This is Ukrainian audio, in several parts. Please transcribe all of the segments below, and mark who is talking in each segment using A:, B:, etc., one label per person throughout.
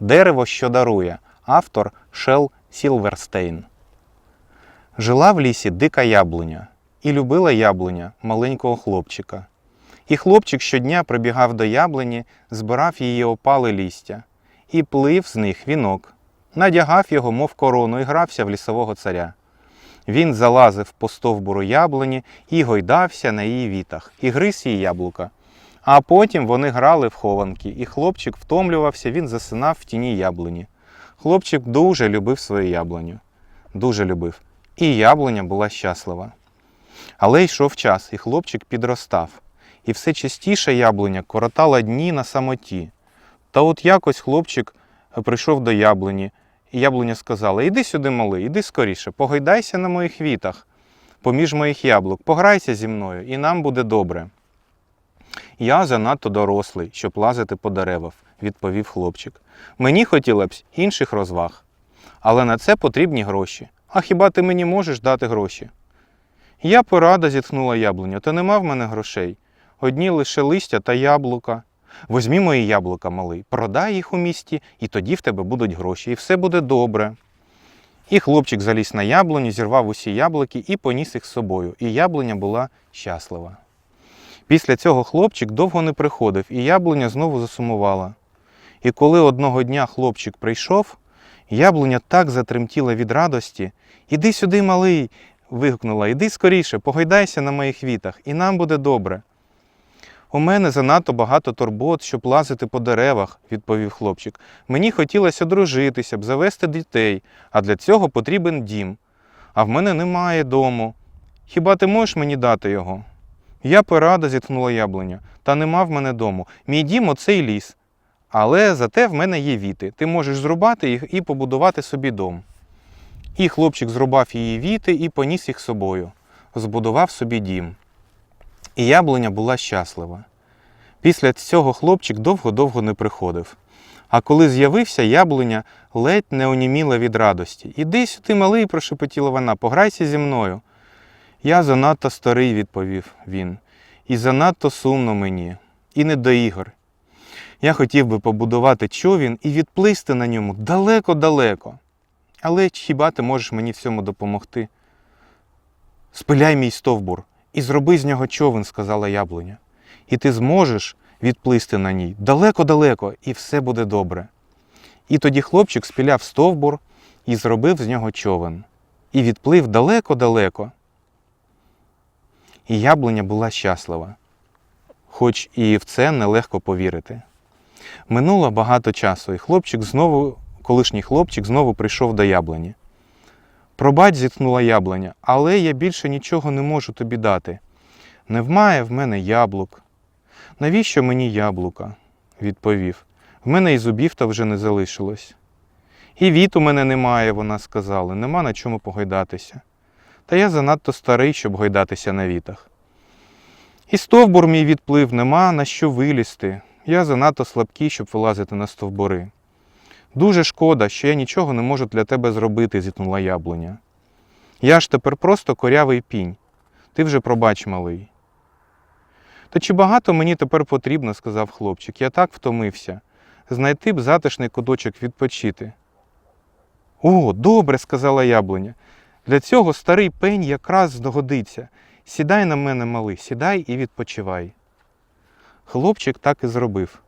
A: Дерево, що дарує. Автор Шел Сілверстейн. Жила в лісі дика яблуня, і любила яблуня маленького хлопчика. І хлопчик щодня прибігав до яблуні, збирав її опали лістя, і плив з них вінок, надягав його, мов корону, і грався в лісового царя. Він залазив по стовбуру яблуні і гойдався на її вітах, і гриз її яблука. А потім вони грали в хованки, і хлопчик втомлювався, він засинав в тіні яблуні. Хлопчик дуже любив свою яблуню. Дуже любив. І яблуня була щаслива. Але йшов час, і хлопчик підростав, і все частіше яблуня коротала дні на самоті. Та от якось хлопчик прийшов до яблуні, і яблуня сказала: Іди сюди, малий, іди скоріше, погойдайся на моїх вітах, поміж моїх яблук, пограйся зі мною, і нам буде добре. Я занадто дорослий, щоб лазити по деревах, відповів хлопчик. Мені хотілося б інших розваг. Але на це потрібні гроші. А хіба ти мені можеш дати гроші? Я порада зітхнула яблуня, та нема в мене грошей. Одні лише листя та яблука. Возьмі мої яблука, малий, продай їх у місті, і тоді в тебе будуть гроші, і все буде добре. І хлопчик заліз на яблуню, зірвав усі яблуки і поніс їх з собою, і яблуня була щаслива. Після цього хлопчик довго не приходив, і яблуня знову засумувала. І коли одного дня хлопчик прийшов, яблуня так затремтіла від радості. Іди сюди, малий. вигукнула, іди скоріше, погойдайся на моїх вітах, і нам буде добре. У мене занадто багато турбот, щоб лазити по деревах, відповів хлопчик. Мені хотілося одружитися б, завести дітей, а для цього потрібен дім. А в мене немає дому. Хіба ти можеш мені дати його? Я порада, зітхнула яблуня, та нема в мене дому. Мій дім оцей ліс. Але зате в мене є віти. Ти можеш зрубати їх і побудувати собі дом. І хлопчик зрубав її віти і поніс їх собою, збудував собі дім. І яблуня була щаслива. Після цього хлопчик довго-довго не приходив. А коли з'явився, яблуня ледь не оніміла від радості. Іди сюди, малий, прошепотіла вона, пограйся зі мною. Я занадто старий, відповів він, і занадто сумно мені, і не до ігор. Я хотів би побудувати човін і відплисти на ньому далеко-далеко. Але хіба ти можеш мені в цьому допомогти? Спиляй мій стовбур і зроби з нього човен, сказала яблуня. І ти зможеш відплисти на ній далеко-далеко, і все буде добре. І тоді хлопчик спіляв стовбур і зробив з нього човен, і відплив далеко-далеко. І яблуня була щаслива, хоч і в це нелегко повірити. Минуло багато часу, і хлопчик знову, колишній хлопчик знову прийшов до яблуні. Пробач, зітхнула яблуня, але я більше нічого не можу тобі дати. Не вмає в мене яблук. Навіщо мені яблука? відповів. В мене і зубів то вже не залишилось. І віт у мене немає, вона сказала, нема на чому погойдатися. Та я занадто старий, щоб гойдатися на вітах. І стовбур мій відплив, нема на що вилізти. Я занадто слабкий, щоб вилазити на стовбури. Дуже шкода, що я нічого не можу для тебе зробити, зітнула яблуня. Я ж тепер просто корявий пінь. Ти вже пробач, малий. Та чи багато мені тепер потрібно, сказав хлопчик. Я так втомився. Знайти б затишний куточок відпочити. О, добре, сказала яблуня. Для цього старий пень якраз здогодиться. Сідай на мене, малий, сідай і відпочивай. Хлопчик так і зробив,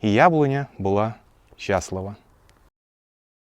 A: і яблуня була щаслива.